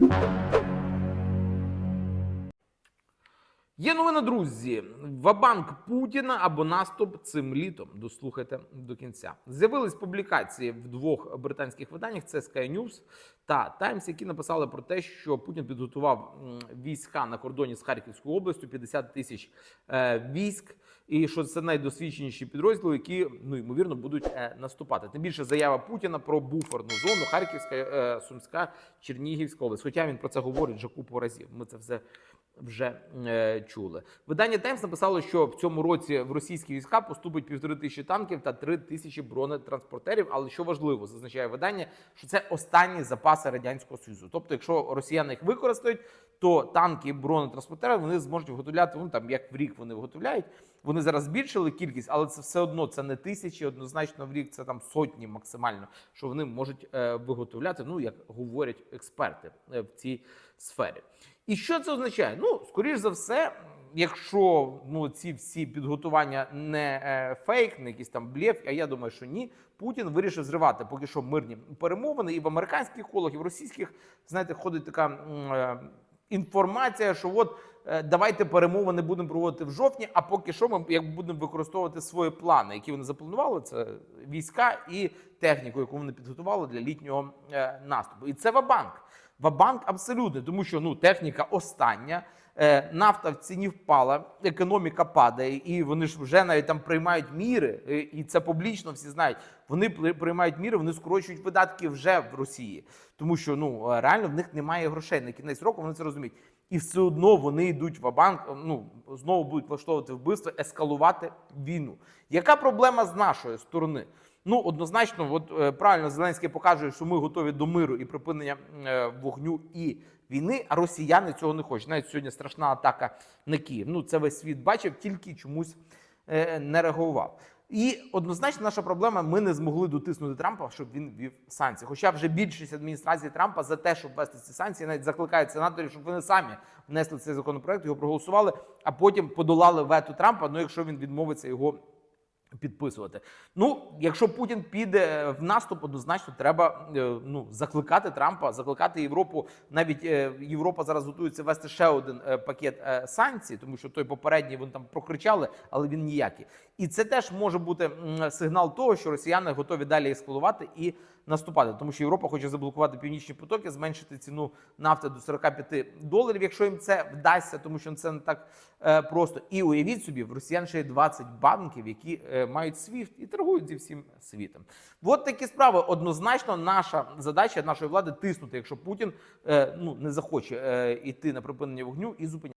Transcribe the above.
Música Є новина, друзі. Вабанк Путіна або наступ цим літом. Дослухайте до кінця. З'явились публікації в двох британських виданнях: це Sky News та Times, які написали про те, що Путін підготував війська на кордоні з Харківською областю 50 тисяч е, військ. І що це найдосвідченіші підрозділи, які ну ймовірно будуть е, наступати. Тим більше заява Путіна про буферну зону Харківська, е, Сумська, Чернігівська область. Хоча він про це говорить вже купу разів. Ми це все вже е, чули. Видання Таймс написало, що в цьому році в російські війська поступить півтори тисячі танків та три тисячі бронетранспортерів. Але що важливо, зазначає видання, що це останні запаси радянського союзу. Тобто, якщо росіяни їх використають, то танки і бронетранспортери вони зможуть виготовляти. Ну там як в рік вони виготовляють. Вони зараз збільшили кількість, але це все одно це не тисячі. Однозначно в рік це там сотні максимально, що вони можуть е, виготовляти. Ну як говорять експерти е, в цій сфері. І що це означає? Ну, скоріш за все, якщо ну ці всі підготування не е, фейк, не якийсь там блєф, а я думаю, що ні. Путін вирішив зривати поки що мирні перемовини, і в американських колах, і в російських, знаєте, ходить така е, інформація, що от е, давайте перемовини будемо проводити в жовтні. А поки що ми як будемо використовувати свої плани, які вони запланували. Це війська і техніку, яку вони підготували для літнього е, наступу. І це Вабанк. Вабанк абсолютно, тому що ну техніка остання. е, Нафта в ціні впала, економіка падає, і вони ж вже навіть там приймають міри, е, і це публічно всі знають. Вони при- приймають міри, вони скорочують видатки вже в Росії, тому що ну е, реально в них немає грошей на кінець року. Вони це розуміють, і все одно вони йдуть в банк. Ну знову будуть влаштовувати вбивство, ескалувати війну. Яка проблема з нашої сторони? Ну, однозначно, от е, правильно Зеленський показує, що ми готові до миру і припинення е, вогню і війни, а росіяни цього не хочуть. Навіть сьогодні страшна атака на Київ. Ну, це весь світ бачив, тільки чомусь е, не реагував. І однозначно наша проблема: ми не змогли дотиснути Трампа, щоб він ввів санкції. Хоча вже більшість адміністрації Трампа за те, щоб ввести ці санкції, навіть закликають сенаторів, щоб вони самі внесли цей законопроект, його проголосували, а потім подолали вето Трампа. Ну, якщо він відмовиться його підписувати. Ну, якщо Путін піде в наступ, однозначно треба е, ну закликати Трампа, закликати Європу. Навіть е, Європа зараз готується вести ще один е, пакет санкцій, тому що той попередній вони там прокричали, але він ніякий. І це теж може бути сигнал того, що росіяни готові далі ескалувати і наступати, тому що Європа хоче заблокувати північні потоки, зменшити ціну нафти до 45 доларів, якщо їм це вдасться, тому що це не так просто. І уявіть собі, в росіян ще є 20 банків, які мають свіфт і торгують зі всім світом. От такі справи. Однозначно, наша задача нашої влади тиснути, якщо Путін е, ну не захоче е, йти на припинення вогню і зупиняти.